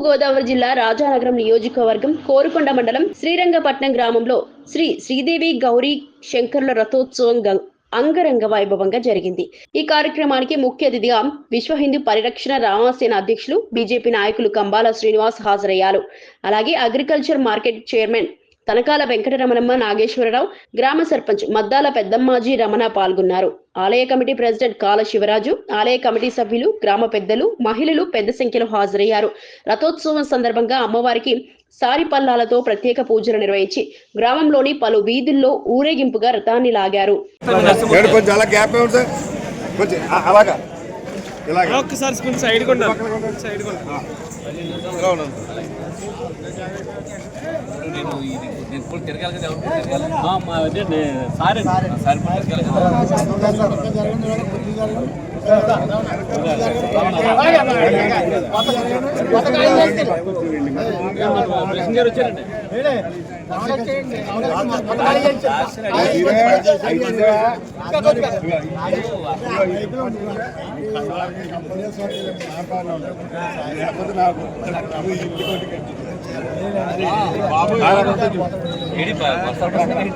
గోదావరి జిల్లా రాజానగరం నియోజకవర్గం కోరుకొండ మండలం శ్రీరంగపట్నం గ్రామంలో శ్రీ శ్రీదేవి గౌరీ శంకర్ల రథోత్సవం అంగరంగ వైభవంగా జరిగింది. ఈ కార్యక్రమానికి ముఖ్య అతిథిగా విశ్వ హిందూ పరిరక్షణ రామసేన అధ్యక్షులు బీజేపీ నాయకులు కంబాల శ్రీనివాస్ హాజరయ్యారు. అలాగే agriculture market chairman Tanakala Venkataramanamma Nageswara Rao గ్రామ సర్పంచ్ మద్దాల పెద్దమ్మాజీ రమణ పాల్గొన్నారు. ఆలయ కమిటీ ప్రెసిడెంట్ కాల శివరాజు ఆలయ కమిటీ సభ్యులు గ్రామ పెద్దలు మహిళలు పెద్ద సంఖ్యలో హాజరయ్యారు. రథోత్సవం సందర్భంగా అమ్మవారికి సారి పల్లాలతో ప్రత్యేక పూజలు నిర్వహించి గ్రామంలోని పలు వీధుల్లో ఊరేగింపుగా రథాన్ని లాగారు. సైడ్ కొండ సైడ్. నేను ఇది నేను ఇప్పుడు తిరగాలి కదా ఎవరు తిరగాలి సారే సారి ఇప్పుడు తిరగాలి కదా వచ్చారండి ఏడి పడుతున్నాయి.